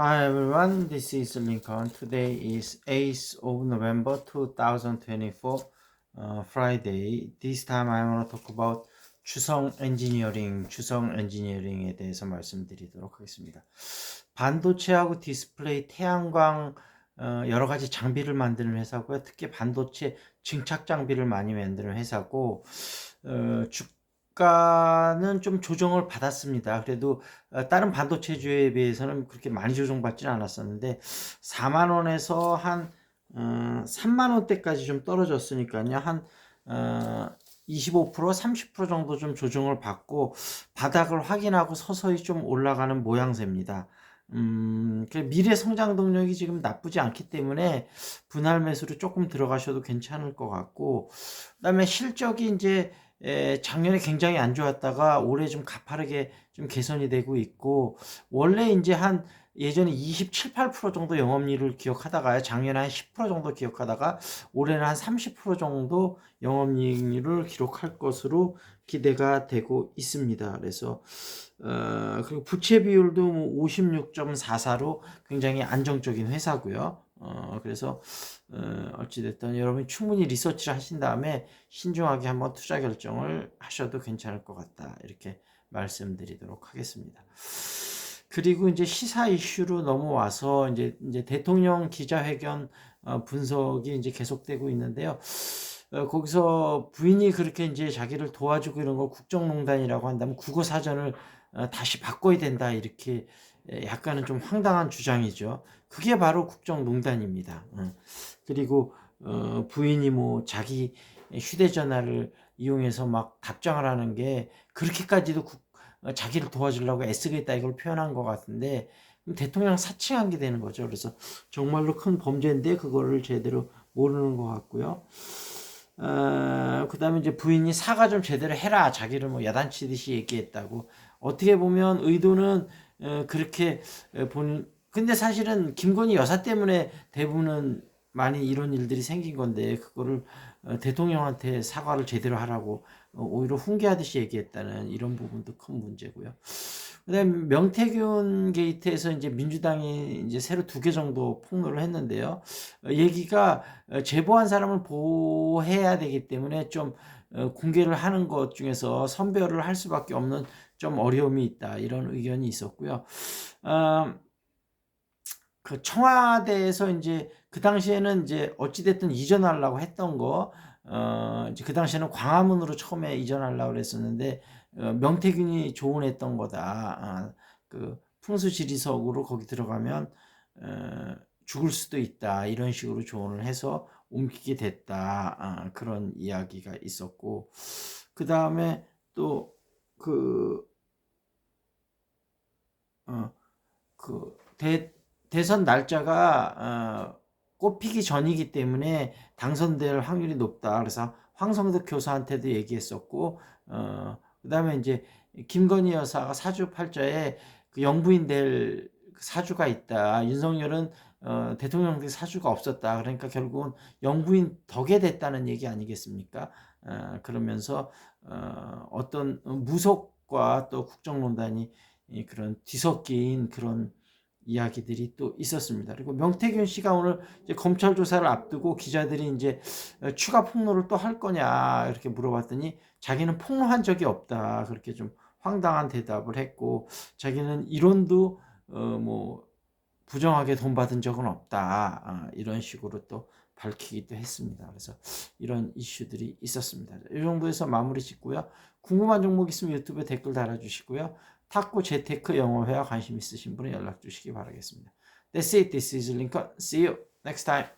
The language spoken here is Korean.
Hi everyone, this is Lincoln. Today is 8th of November 2024, uh, Friday. This time I want to talk about 주성 엔지니어링, 주성 엔지니어링에 대해서 말씀드리도록 하겠습니다. 반도체하고 디스플레이, 태양광 어, 여러 가지 장비를 만드는 회사고요. 특히 반도체 증착 장비를 많이 만드는 회사고 어, 주 가는 좀 조정을 받았습니다. 그래도 어, 다른 반도체주에 비해서는 그렇게 많이 조정받지는 않았었는데 4만 원에서 한 어, 3만 원대까지 좀 떨어졌으니까요. 한 어, 25% 30% 정도 좀 조정을 받고 바닥을 확인하고 서서히 좀 올라가는 모양새입니다. 음, 그 미래 성장 동력이 지금 나쁘지 않기 때문에 분할 매수로 조금 들어가셔도 괜찮을 것 같고, 그 다음에 실적이 이제 에, 작년에 굉장히 안 좋았다가 올해 좀 가파르게 좀 개선이 되고 있고, 원래 이제 한 예전에 27, 8% 정도 영업이익을 기억하다가 작년에 한 10% 정도 기억하다가 올해는 한 30% 정도 영업이익률을 기록할 것으로 기대가 되고 있습니다. 그래서 어, 그리고 부채 비율도 뭐 56.44로 굉장히 안정적인 회사고요. 어, 그래서 어, 어찌됐든 여러분이 충분히 리서치를 하신 다음에 신중하게 한번 투자 결정을 하셔도 괜찮을 것 같다. 이렇게 말씀드리도록 하겠습니다. 그리고 이제 시사 이슈로 넘어와서 이제 이제 대통령 기자회견 어, 분석이 이제 계속되고 있는데요. 어, 거기서 부인이 그렇게 이제 자기를 도와주고 이런 걸 국정농단이라고 한다면 국어 사전을 어, 다시 바꿔야 된다 이렇게 에, 약간은 좀 황당한 주장이죠. 그게 바로 국정농단입니다. 어. 그리고 어, 부인이 뭐 자기 휴대전화를 이용해서 막 답장을 하는 게 그렇게까지도 국, 어, 자기를 도와주려고 애쓰겠다 이걸 표현한 것 같은데 대통령 사칭한 게 되는 거죠. 그래서 정말로 큰 범죄인데 그거를 제대로 모르는 것 같고요. 어, 그 다음에 이제 부인이 사과 좀 제대로 해라. 자기를 뭐 야단치듯이 얘기했다고. 어떻게 보면 의도는 어, 그렇게 어, 본, 근데 사실은 김건희 여사 때문에 대부분은 많이 이런 일들이 생긴 건데, 그거를 어, 대통령한테 사과를 제대로 하라고 어, 오히려 훈계하듯이 얘기했다는 이런 부분도 큰 문제고요. 그다음에 명태균 게이트에서 이제 민주당이 이제 새로 두 개 정도 폭로를 했는데요. 어, 얘기가 어, 제보한 사람을 보호해야 되기 때문에 좀 어, 공개를 하는 것 중에서 선별을 할 수밖에 없는 좀 어려움이 있다 이런 의견이 있었고요. 어, 그 청와대에서 이제 그 당시에는 이제 어찌됐든 이전하려고 했던 거, 어, 이제 그 당시에는 광화문으로 처음에 이전하려고 그랬었는데, 어, 명태균이 조언했던 거다. 아, 그 풍수지리석으로 거기 들어가면, 어, 죽을 수도 있다. 이런 식으로 조언을 해서 옮기게 됐다. 아, 그런 이야기가 있었고, 그 다음에 또, 그, 어, 그, 대, 대선 날짜가 어, 꼽히기 전이기 때문에 당선될 확률이 높다. 그래서 황성득 교사한테도 얘기했었고, 어, 그 다음에 이제 김건희 여사가 사주팔자에 그 영부인 될 사주가 있다. 윤석열은 어, 대통령 때 사주가 없었다. 그러니까 결국은 영부인 덕에 됐다는 얘기 아니겠습니까? 어, 그러면서 어, 어떤 무속과 또 국정농단이 그런 뒤섞인 그런 이야기들이 또 있었습니다. 그리고 명태균 씨가 오늘 검찰 조사를 앞두고 기자들이 이제 추가 폭로를 또 할 거냐 이렇게 물어봤더니 자기는 폭로한 적이 없다 그렇게 좀 황당한 대답을 했고 자기는 이론도 어 뭐 부정하게 돈 받은 적은 없다 아, 이런 식으로 또 밝히기도 했습니다. 그래서 이런 이슈들이 있었습니다. 이 정도에서 마무리 짓고요. 궁금한 종목 있으면 유튜브에 댓글 달아주시고요. 탁구 재테크 영어회화 관심 있으신 분은 연락 주시기 바라겠습니다. That's it. This is Lincoln. See you next time.